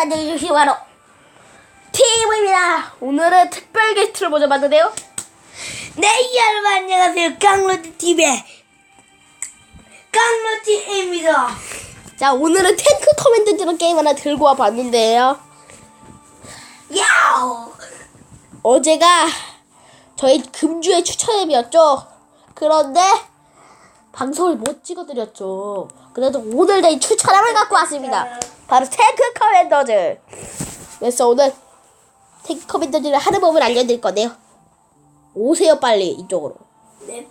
안녕하세요 바로 티브입니다 오늘은 특별 게스트를 모셔 봤는데요 네, 여러분 안녕하세요. 깡로티 TV의 깡로티입니다. 자 오늘은 탱크 커맨드라는 게임 하나 들고 와 봤는데요 야오! 어제가 저희 금주의 추천앱이었죠 그런데 방송을 못 찍어드렸죠 그래도 오늘 저희 추천함을 갖고 왔습니다 바로 탱크 커맨더즈 그래서 오늘 탱크 커맨더즈를 하는 법을 알려드릴 건데요 오세요 빨리 이쪽으로 네,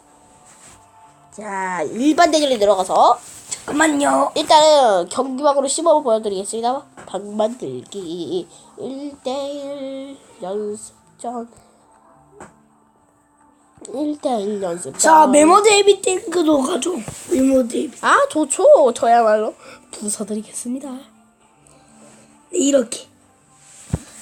자 일반 대결에 들어가서 잠깐만요. 일단은 경기방으로 시범을 보여드리겠습니다. 방 만들기 1대1 연습전 1대1 연습전 자, 메모 데이비 탱크도 가죠. 메모 데이비. 아 좋죠. 저야말로 부숴드리겠습니다. 네, 이렇게.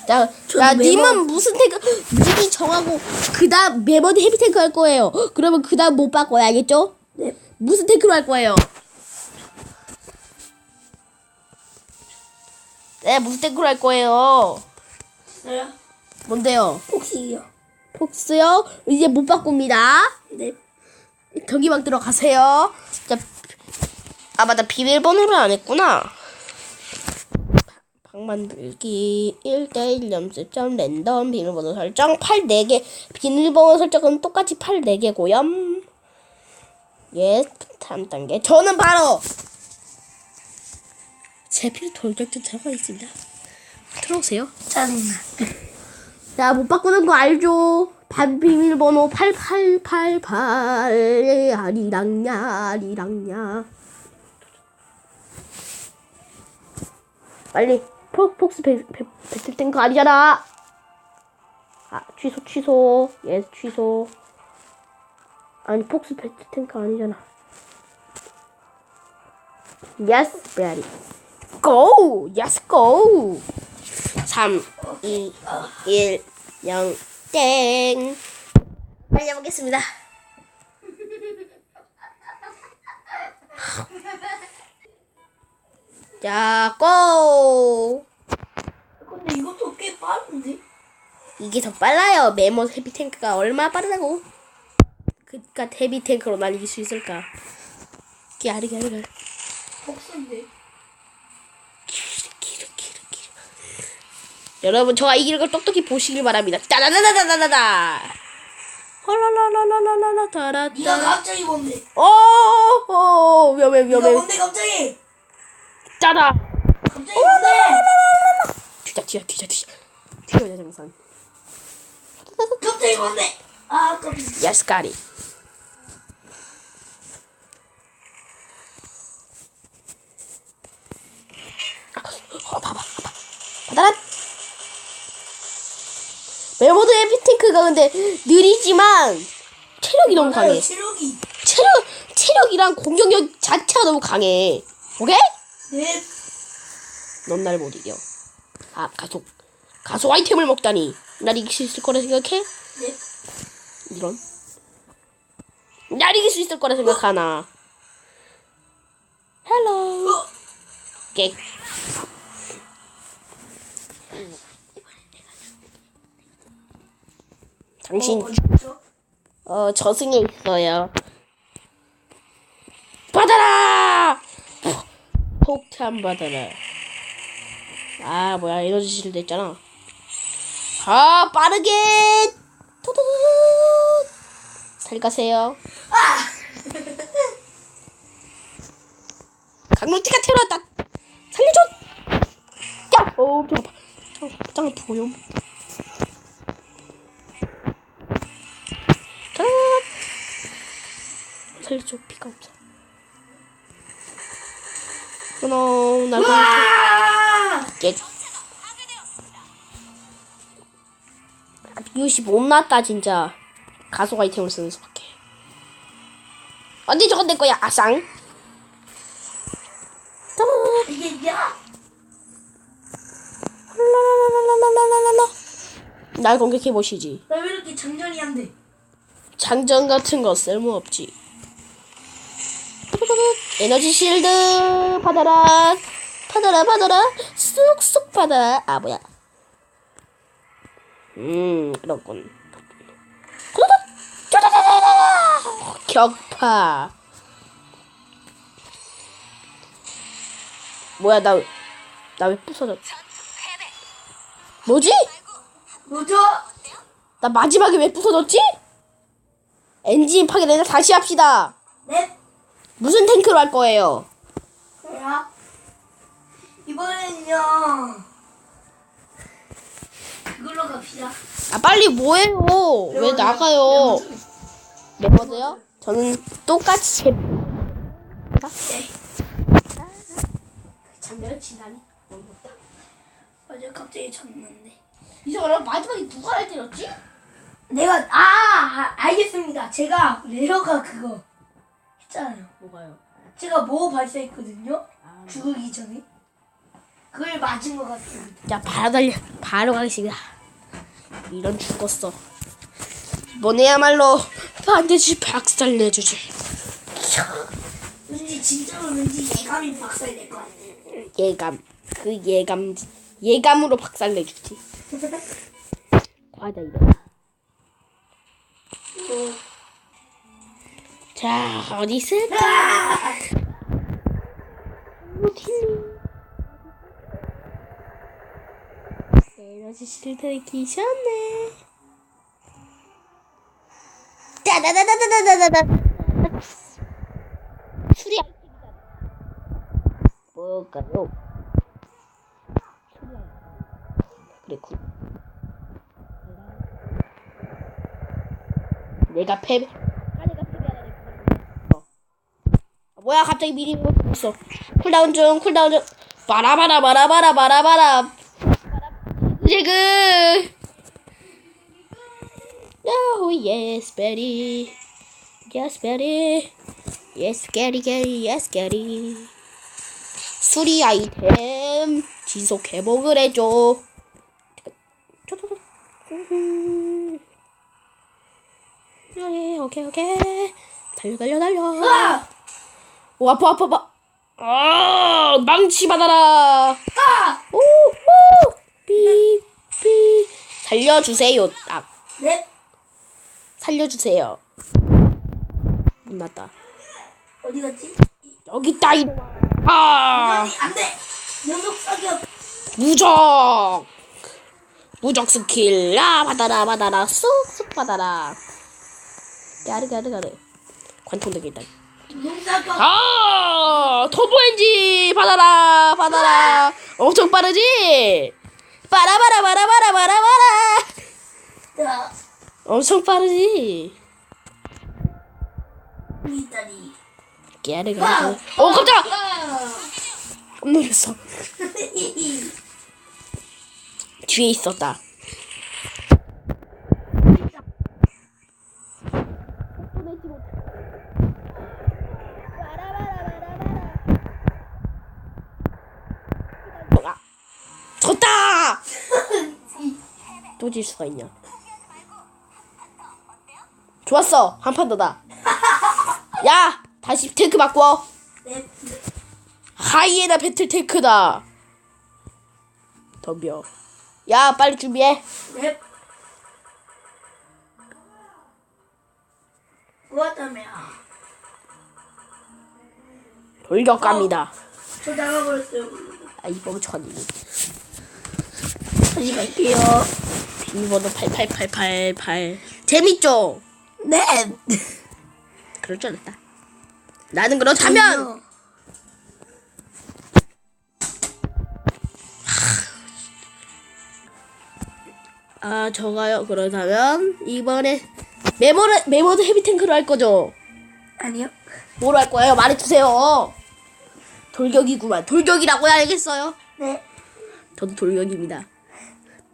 자, 야, 메모- 님은 무슨 탱크 미리 정하고 그 다음 매번 헤비 탱크 할 거예요. 그러면 그 다음 못 바꿔요. 알겠죠? 네, 무슨 탱크로 할 거예요? 네, 무슨 탱크로 할 거예요? 저요? 뭔데요? 혹시요? 폭스요? 이제 못 바꿉니다. 네, 경기방 들어가세요. 자, 아 맞다 비밀번호를 안 했구나. 방 만들기 1대1 연습점 랜덤 비밀번호 설정 8 4개 비밀번호 설정은 똑같이 8 4개고요. 예, 3단계. 저는 바로 제필 돌격전 들어가 있습니다. 들어오세요. 짜증나. 자, 못 바꾸는 거 알죠? 반 비밀번호 8888 아리랑냐 아리랑냐 빨리 폭, 폭스 배, 배, 배틀탱크 아니잖아. 아 취소 취소. 예 취소. 아니 폭스 배틀탱크 아니잖아. 베리 고 예스 고 3, 2, 1, 0, 땡. 빨리 해보겠습니다. 자, 고! 근데 이것도 꽤 빠른데? 이게 더 빨라요. 메모 헤비 탱크가 얼마나 빠르다고. 그니까 헤비 탱크로 날 이길 수 있을까? 기아리, 기아리, 기아리. 복수인데? 여러분, 저가 이기는 걸 똑똑히 보시길 바랍니다. 따다다다다다다! 헐라라라라라라, 따라, 니가 갑자기 뭔데? 어, 어, 위험해, 위험해. 뭔데 갑자기? 짜다. 갑자기 뭔데? 뒤자, 뒤자, 뒤자, 뒤자. 뒤자, 장선. 갑자기 뭔데? 아, 깜짝이야. 예스, 가리. 어, 봐봐, 봐봐. 받아라. 메모드 에피탱크가 근데 느리지만 체력이 너무 강해. 체력이. 체력, 체력이랑 공격력 자체가 너무 강해. 오케이? 네, 넌 날 못 이겨. 아, 가속. 가속 아이템을 먹다니. 날 이길 수 있을 거라 생각해? 네. 이런. 날 이길 수 있을 거라 생각하나. 헬로. 어, 깨. 당신, 어? 어, 저승에 있어요. 받아라! 폭탄 받아라. 아, 뭐야, 에너지 실드 했잖아. 아, 빠르게! 도도도도! 잘 가세요. 강로티가 태어났다! 살려줘! 야! 어, 좀 아파. 짱, 짱 보여. 짠! 살려줘, 피가 없어. 그놈, 날 아! 유시 못났다 진짜. 가속 아이템을 쓰는 수밖에. 언제 저건 내 거야 아쌍 날 공격해 보시지. 나 왜 이렇게 장전이 안돼? 장전 같은 거 쓸모없지. 에너지 실드 받아라. 받아라 받아라. 쑥쑥 받아 아 뭐야. 음 그렇군 격파 뭐야 나 나 왜 부서졌 뭐지? 뭐죠? 나 마지막에 왜 부서졌지? 엔진 파괴되나 다시 합시다 네. 무슨 탱크로 할 거예요? 아 빨리 뭐해요? 왜 나가요? 멤버들요? 저는 똑같이 제... 네. 장면을 지나니? 어제 갑자기 졌는데. 이제 그럼 마지막에 누가 날 때렸지? 내가 아 아, 알겠습니다. 제가 레어가 그거 했잖아요. 뭐가요? 제가 뭐 발사했거든요. 아, 죽기 전에. 그걸 맞은 것 같습니다. 자 바로 달려 바로 가겠습니다 이런 죽었어. 이번에야말로 반드시 박살 내주지. 왠지 진짜로 왠지 예감이 박살 낼 것 같아. 예감. 그 예감 예감으로 박살 내주지. 과자 이거. 자 어디 있을까? 어 에너지 실드 기셨네. 따다다다다다다다 수리 아이템이다. 뭘까요? 그래 굿. 내가 패배. 아 내가 어. 아, 뭐야 갑자기 미리 뭐 있어. 쿨다운 중 쿨다운 중. 바라바라 바라바라 바라바라 지금 야호 예스 베리 예스 베리 예스 게리 게리 예스 게리 수리 아이템 지속 회복을 해줘. 음. 오케이 오케이. 오케이 달려 달려 달려. 아! 오 아파 아파 아파. 아 망치 받아라. 아! 오오 삐삐. 살려주세요 딱. 네. 살려주세요. 문 닫다. 어디 갔지? 여기 있다 이 아. 아니 안 돼. 연속 사격. 무적. 무적 스킬. 라 받아라 받아라. 쑥쑥 받아라. 까르 까르 까르 관통되게 일단. 연속 사격. 아 터보 엔진 받아라 받아라. 엄청 빠르지 빠라바라 바라바라 바라바라. 자, 엄청 빠르지? 있다니. 까르 까르 까르 어 깜짝 아! 놀랐어. 뒤에 있었다 아, 졌다! 또질 수가 있냐? 좋았어 한 판 더다. 야 다시 탱크 바꿔. 네. 하이에나 배틀 탱크다. 덤벼. 야 빨리 준비해. 네. 뭐하다며? 돌격 갑니다. 저 나가버렸어요. 아, 이 멍청한 놈. 다시 갈게요. 비밀번호 888888. 재밌죠? 네. 그럴 줄 알았다. 나는 그렇다면 아 저가요 그렇다면 이번에 메모를 메모드 헤비 탱크로 할 거죠? 아니요. 뭐로 할 거예요? 말해주세요. 돌격이구만. 돌격이라고 해야겠어요. 네. 저도 돌격입니다.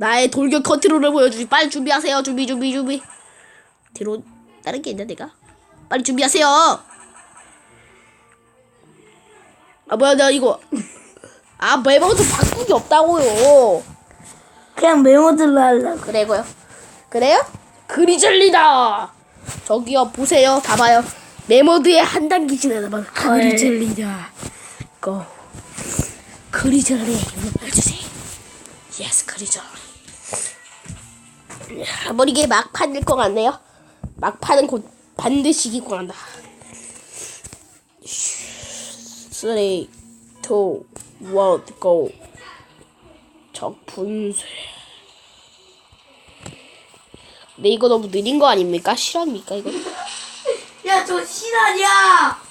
나의 돌격 컨트롤을 보여주지. 빨리 준비하세요. 준비, 준비, 준비. 뒤로 다른 게 있나 내가? 빨리 준비하세요. 아 뭐야 나 이거 아 매번도 바꾸기 없다고요. 그냥 메모들로 하려고. 그래고요. 그래요? 그리즐리다. 저기요 보세요. 봐봐요. 메모드에 한 단계 지나다만 그리즐리다. 고. 그리저를 해주세요. 예스 그리 이게 막판일 것 같네요. 막판은 곧 반드시 간다. 3, 2, 1, go. 적분쇄. 근데 이거 너무 느린 거 아닙니까? 실화입니까 이거? 야, 저 신아냐?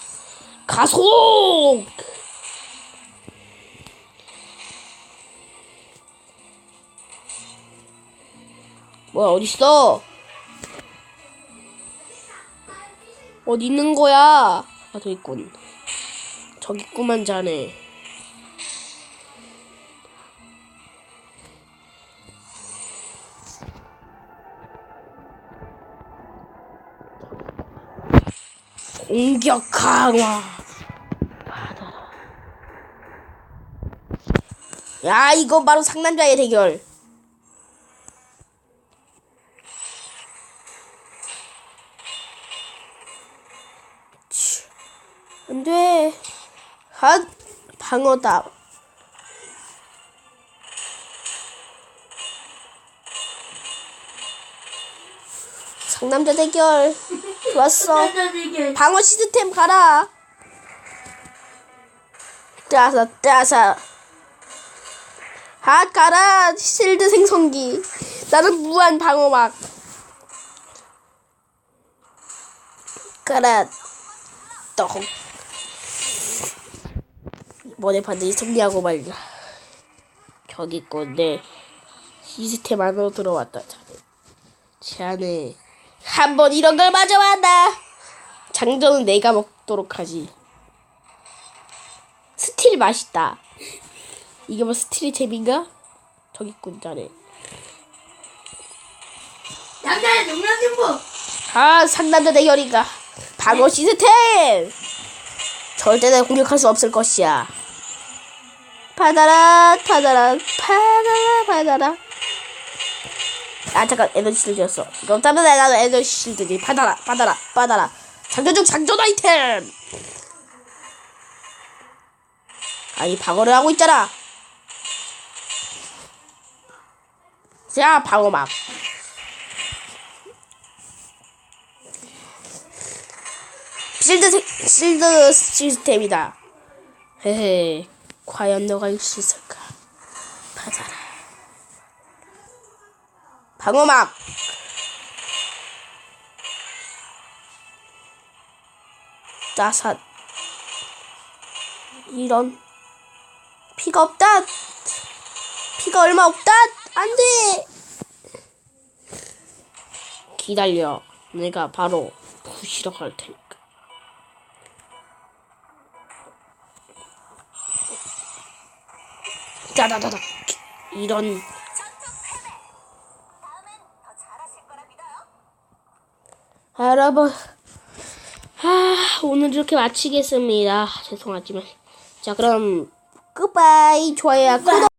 가속! 뭐야 어딨어? 어디 있는 거야? 아, 저 있군. 저기 있구만 자네. 공격 강화. 받아라. 야, 이거 바로 상남자의 대결. 방어다. 상남자 대결. 좋았어. 방어 시스템 가라. 따사 따사. 아 가라 실드 생성기. 나는 무한 방어막. 가라. 떡. 이번에 반드시 승리하고 말자. 저기 건데 시스템 안으로 들어왔다. 자네. 자네. 한번 이런 걸 마저 한다. 장전은 내가 먹도록 하지. 스틸 맛있다. 이게 뭐 스틸이 재미인가? 저기 있군 자네. 남자의 능력진부 아 상남자 대결인가? 방어 시스템. 절대 내 공격할 수 없을 것이야. 받아라 받아라 받아라 받아라. 아 잠깐 에너지 실드였어. 그럼 때문에 나도 에너지 실드지. 받아라 받아라 받아라. 장전 중 장전 아이템. 아니 방어를 하고 있잖아. 자 방어막. 실드 세- 실드 시스템이다. 헤헤, 과연 너가 이길 수 있을까? 받아라. 방어막. 따삿. 이런 피가 없다. 피가 얼마 없다. 안 돼. 기다려. 내가 바로 부시러 갈 테니 까. 짜다다다 이런. 아, 여러분. 아 오늘 이렇게 마치겠습니다. 죄송하지만. 자 그럼 굿바이 좋아요 구독